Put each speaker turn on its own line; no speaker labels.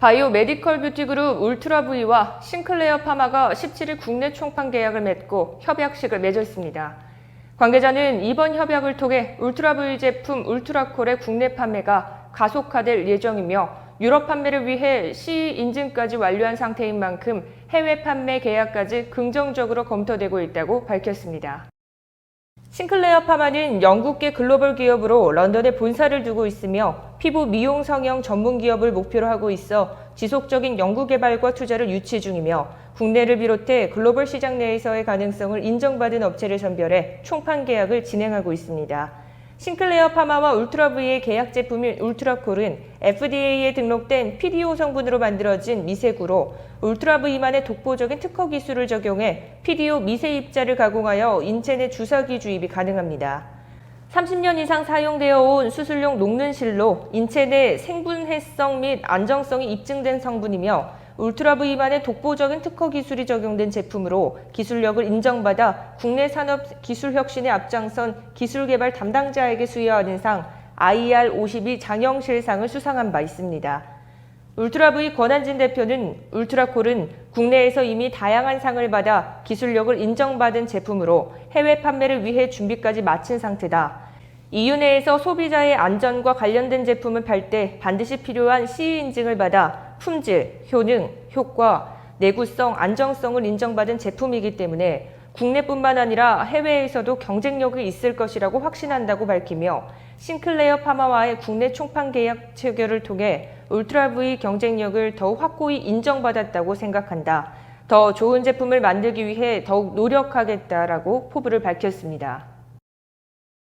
바이오 메디컬 뷰티 그룹 울트라 V와 싱클레어 파마가 17일 국내 총판 계약을 맺고 협약식을 맺었습니다. 관계자는 이번 협약을 통해 울트라 V 제품 울트라콜의 국내 판매가 가속화될 예정이며 유럽 판매를 위해 CE 인증까지 완료한 상태인 만큼 해외 판매 계약까지 긍정적으로 검토되고 있다고 밝혔습니다. 싱클레어 파마는 영국계 글로벌 기업으로 런던에 본사를 두고 있으며 피부 미용 성형 전문 기업을 목표로 하고 있어 지속적인 연구 개발과 투자를 유치 중이며 국내를 비롯해 글로벌 시장 내에서의 가능성을 인정받은 업체를 선별해 총판 계약을 진행하고 있습니다. 싱클레어 파마와 울트라브의 계약 제품인 울트라 콜은 FDA에 등록된 PDO 성분으로 만들어진 미세구로 울트라브이만의 독보적인 특허 기술을 적용해 PDO 미세 입자를 가공하여 인체 내 주사기 주입이 가능합니다. 30년 이상 사용되어 온 수술용 녹는 실로 인체 내 생분해성 및 안정성이 입증된 성분이며 울트라브 이만의 독보적인 특허 기술이 적용된 제품으로 기술력을 인정받아 국내 산업 기술 혁신에 앞장선 기술 개발 담당자에게 수여하는 상 IR52 장영실상을 수상한 바 있습니다. 울트라브이 권한진 대표는 울트라콜은 국내에서 이미 다양한 상을 받아 기술력을 인정받은 제품으로 해외 판매를 위해 준비까지 마친 상태다. EU 내에서 소비자의 안전과 관련된 제품을 팔 때 반드시 필요한 CE 인증을 받아 품질, 효능, 효과, 내구성, 안정성을 인정받은 제품이기 때문에 국내뿐만 아니라 해외에서도 경쟁력이 있을 것이라고 확신한다고 밝히며 싱클레어 파마와의 국내 총판 계약 체결을 통해 울트라 V 경쟁력을 더욱 확고히 인정받았다고 생각한다. 더 좋은 제품을 만들기 위해 더욱 노력하겠다라고 포부를 밝혔습니다.